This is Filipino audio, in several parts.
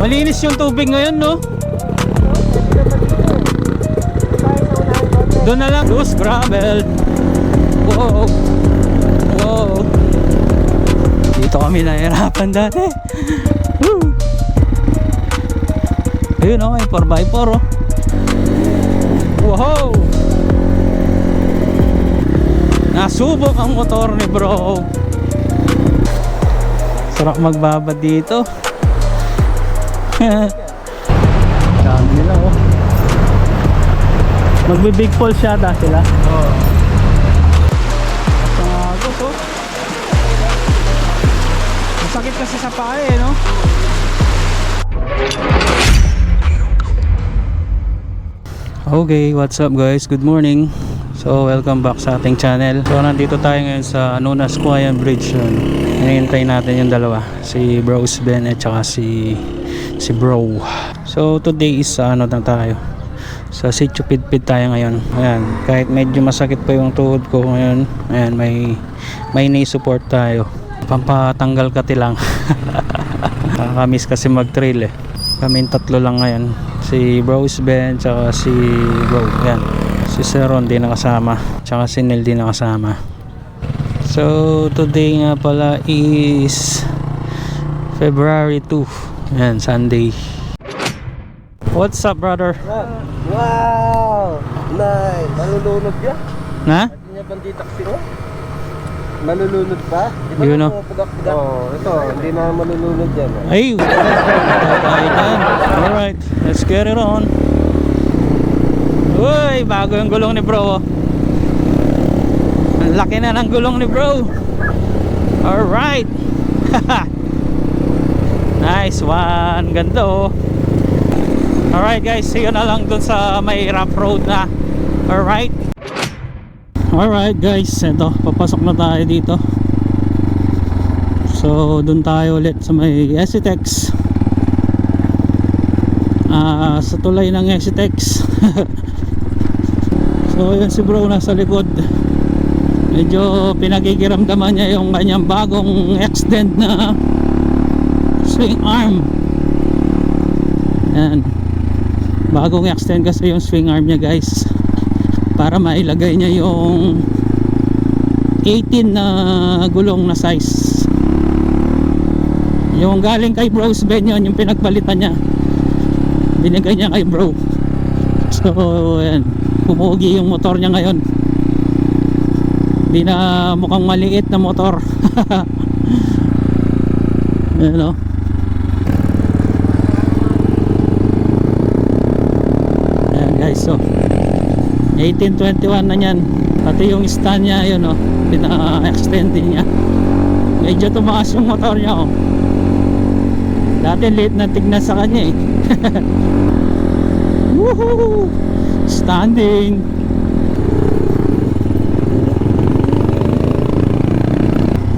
Malinis yung tubig ngayon, no? Doon na lang. Loose gravel. Wow. Wow. Dito kami nahirapan dati. Woo. Ayun oh, may 4x4 oh. Wow! Nasubok ang motor ni bro. Sarap magbabad dito. Dami nila oh. Magbe-big fall siya da sila. Oo. Pangagos oh. Masakit kasi sa paa eh, no? Okay, what's up guys? Good morning. So, welcome back sa ating channel. So, nandito tayo ngayon sa Nunas Kuayan Bridge. Yun. Hinihintay natin yung dalawa. Si Bros Ben at saka si si Bro. So, today is sa ano na tayo. Sa Sitio Pidpid tayo ngayon. Ayan, kahit medyo masakit pa yung tuhod ko ngayon. Ayan, may may knee support tayo. Pampatanggal kati lang. Nakakamiss kasi mag-trail eh. Kaming tatlo lang ngayon. Si Bros Ben, tsaka si Bro. Yan. Si Seron di nakasama. Tsaka si Nel di nakasama. So, today nga pala is February 2. Yan, Sunday. What's up, brother? Wow! Nice! Malulunod ka? Na? Hindi niya bandi taxi mo? Malulunod pa? Di ba no? pumupudak-pudak? Oo, ito, hindi na malulunod yan. eh. Ay! Alright, let's get it on. Uy, bago yung gulong ni bro. Ang laki na ng gulong ni bro. Alright. nice one. Ganda oh. Alright guys, see you na lang dun sa may rough road na. Alright. Alright guys, eto, papasok na tayo dito. So, dun tayo ulit sa may Exitex. Ah, sa tulay ng Exitex. so, yun si bro nasa likod. Medyo pinagigiramdaman niya yung kanyang bagong extend na swing arm. Yan. Bagong extend kasi yung swing arm niya guys. Para mailagay niya yung 18 na gulong na size yung galing kay Bros Ben yun yung pinagpalitan niya binigay niya kay bro so yan pumugi yung motor niya ngayon. Hindi na mukhang maliit na motor. Yan o yan guys so 1821 na yan pati yung stand niya yun o pina-extend din niya. Medyo tumaas yung motor niya o dati late na tignan sa kanya eh. Woohoo! Standing.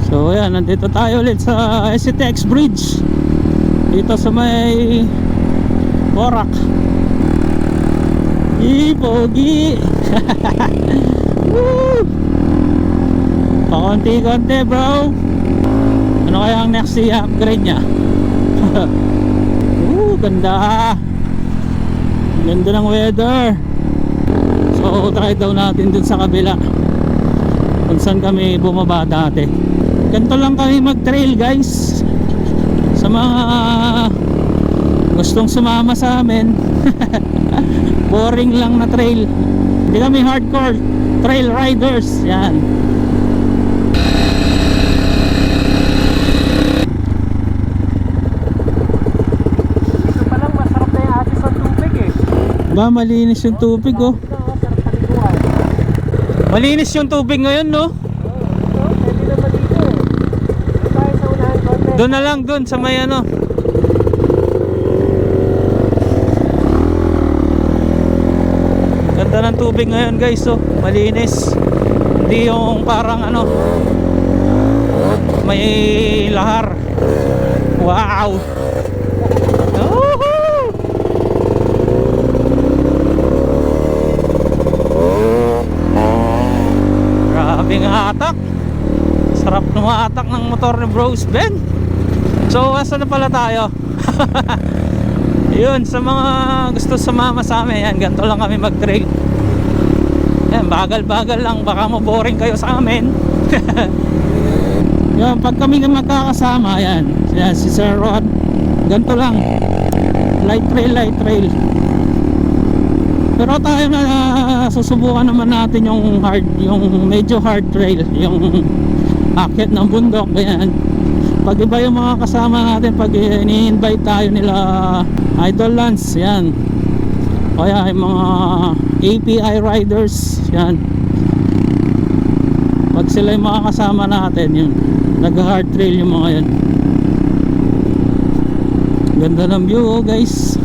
So ayan, nandito tayo ulit sa SCTX Bridge. Dito sa may Borak. Ipogi! Woo! Pakonti-konti bro. Ano kaya ang next i-upgrade niya? Woo, ganda. Ganda ng weather. So, try daw natin dun sa kabila. Kung saan kami bumaba dati. Ganito lang kami mag-trail, guys. Sa mga gustong sumama sa amin. Boring lang na trail. Hindi kami hardcore trail riders. Yan. Eh. Ba, malinis yung tubig, oh. Malinis yung tubig ngayon, no? Doon na lang, doon sa may ano. Ganda ng tubig ngayon guys, oh. Malinis. Hindi yung parang ano, may lahar. Wow! Woohoo! Grabe nga atak. Sarap ng atak ng motor ni Bros Ben. So, asa na pala tayo? Yun, sa mga gusto sumama sa amin, yan, ganito lang kami mag-trail. Yan, bagal-bagal lang, baka maboring kayo sa amin. yan, pag kami na magkakasama, yan si Sir Rod, ganito lang. Light trail, light trail. Pero tayo na ah, susubukan naman natin yung hard, yung medyo hard trail, yung akit ng bundok, ganyan. Pag iba yung mga kasama natin, pag ini-invite tayo nila Idol Lance, yan. Kaya yung mga API riders, yan. Pag sila yung mga kasama natin, yun. Nag-hard trail yung mga yan. Ganda ng view, oh, guys.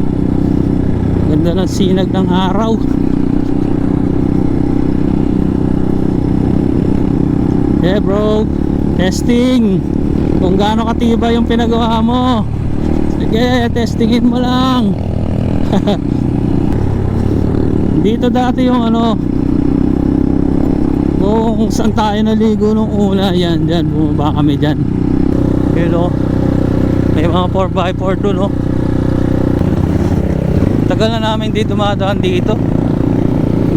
Ganda ng sinag ng araw. Yeah bro, testing. Kung gaano katibay yung pinagawa mo. Sige, testingin mo lang. Dito dati yung ano, kung saan tayo naligo nung una, yan, dyan, bumaba kami dyan. Yun o, may mga 4x4 dun o. Tagal na namin di dumadaan dito.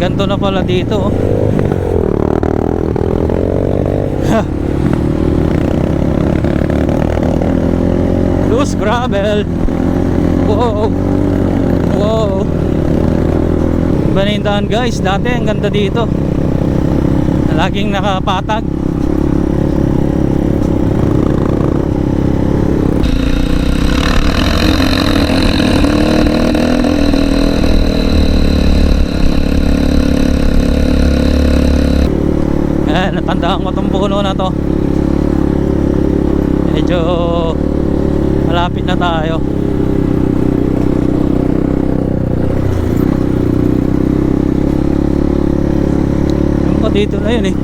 Ganto na pala dito oh. Loose gravel. Wow. Wow. Iba na yung daan guys. Dati ang ganda dito. Laging nakapatag. Ayan, natandaan ko tong puno na to. Medyo malapit na tayo. Yung pa dito na yun eh.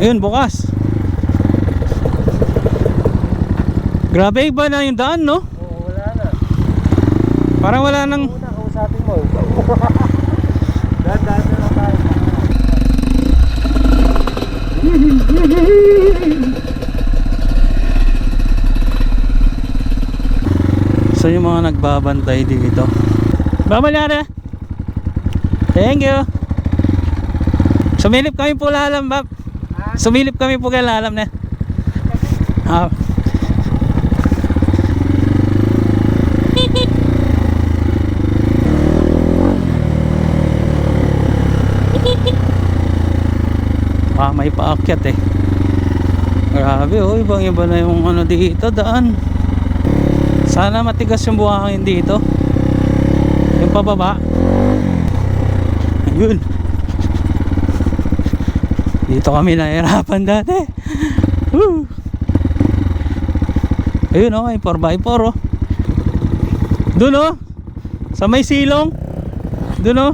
Ayun, bukas. Grabe iba na yung daan, no? Oo, wala na. Parang wala nang... Una, kausapin mo. Daan-daan na lang tayo. So yung mga nagbabantay dito. Bamalyara. Thank you. Sumilip kami po lalam, Bab. Sumilip kami po kay lalam na. Ah. Ah, may paakyat eh. Grabe oh, ibang iba na yung ano dito, daan. Sana matigas yung buhangin dito. Yung pababa. Ayun. Dito kami nahirapan dati. Woo. Ayun oh, may 4x4 oh. Doon oh. Sa may silong. Doon oh.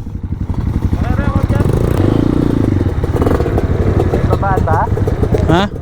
Ha?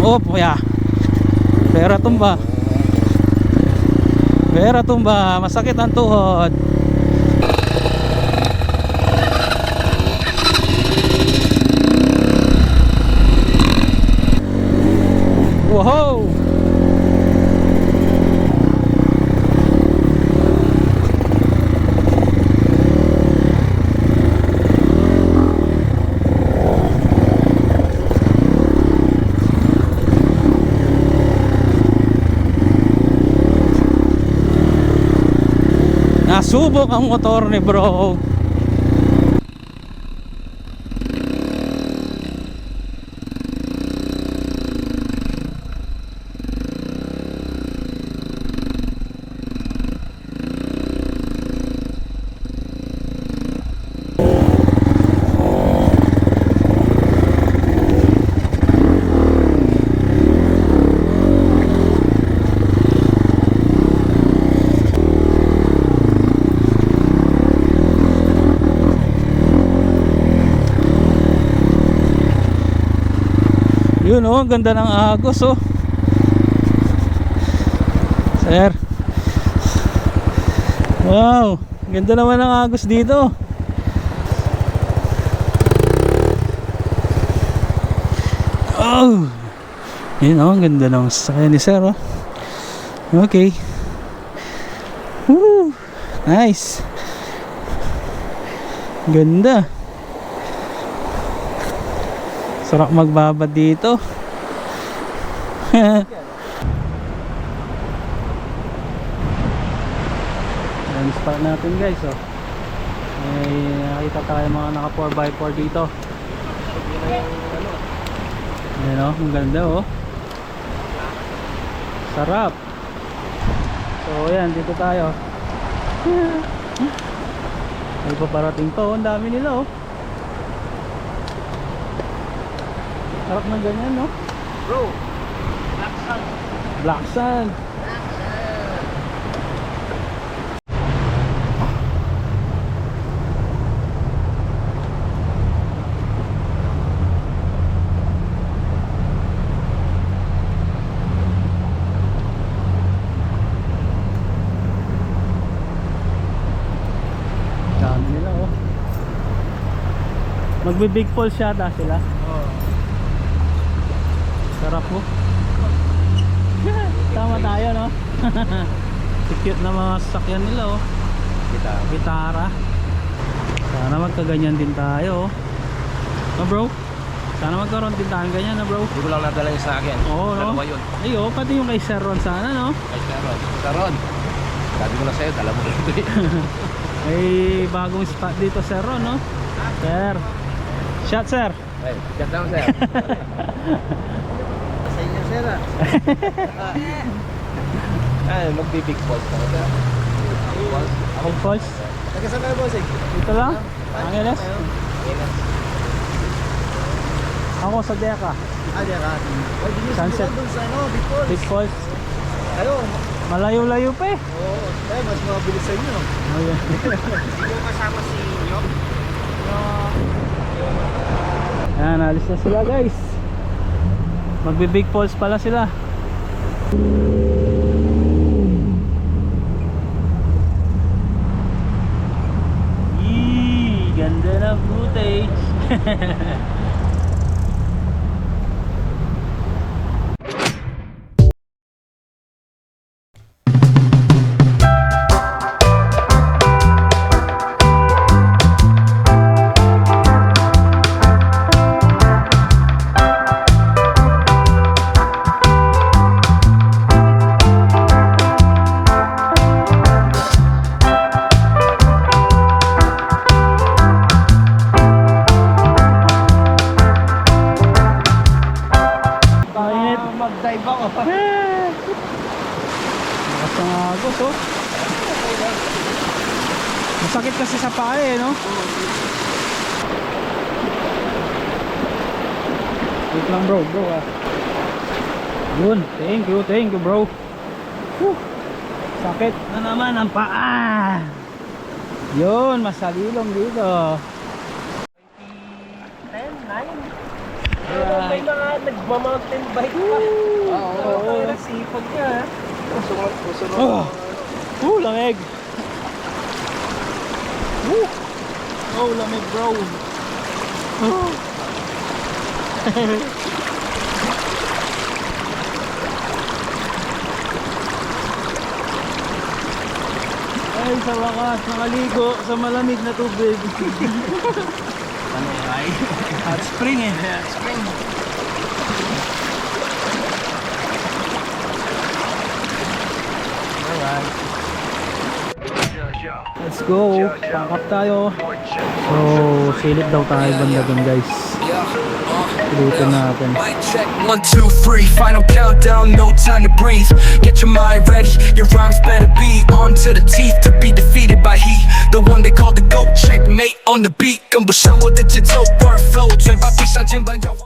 Oh, puya. Pera tumba. Pera tumba. Masakit ang tuhod. Wow! Nasubok ang motor ni bro. Oh, ganda ng agos oh. Sir. Wow, ganda naman ng agos dito. Oh. Yun oh, ganda ng sasakyan ni Sir oh. Okay. Woo! Nice. Ganda. Sarap magbabad dito. Yan spot natin guys oh. May nakita tayo mga naka 4x4 dito. Yan oh, ang ganda oh. Sarap. So yan, dito tayo. May paparating to, ang dami nila oh. Sarap ng ganyan no. Bro, black sun. Black sand. Dami nila oh. Magbe-big falls yata sila. Oh. Sarap po. Tama tayo, no? Cute na mga sasakyan nila, oh. Kita. Gitara. Sana magkaganyan din tayo, oh. No, bro? Sana magkaroon din tayo ganyan, no, bro? Hindi ko lang nadala yung sa akin. Oo, no? Dalawa yun. Ay, oh, pati yung kay Sir Ron sana, no? Kay Sharon. Sharon. Sabi ko na sa'yo, dala mo ito eh. May bagong spot dito, Sir Ron, no? Sir. Shot, sir. Ay, shut down sir. Inyo ah. Ay, magbi-big balls ka. Big falls. Taga saan kayo boss eh? Dito lang. Angeles. Angeles. Ako sa Deca. Ah, diyan ka. Ay, di nyo Sunset. sa ano, Big Falls. Big falls. Kayo, Malayo-layo pa eh. oo. Tayo, mas mabilis sa inyo. Ayun. Hindi mo kasama si Nyok? Yan, alis na sila guys. Magbe-big falls pala sila. Yee, ganda ng footage. Lakas ng agos oh. Masakit kasi sa paa eh, no? Wait lang bro, bro ah. Yun, thank you, thank you bro. Whew. Sakit na naman ang paa. Yun, masalilong dito. 10, 9. Pero may mga nagma-mountain bike pa. Oo. Oo. Pero sipag niya. Oh, oh lamig. Woo. Oh, lamig bro. Oh. Ay, sa wakas, nakaligo sa malamig na tubig. Ano ay? Hot spring eh. Spring. Let's go. Pangkap tayo. So, silip daw tayo banda dun guys. Dito natin. Mic check, one, two, three. Final countdown, no time to breathe. Get your mind ready, your rhymes better be on to the teeth to be defeated by he. The one they call the GOAT, checkmate on the beat. 跟不上我的节奏，玩 flow，嘴巴闭上，肩膀摇晃。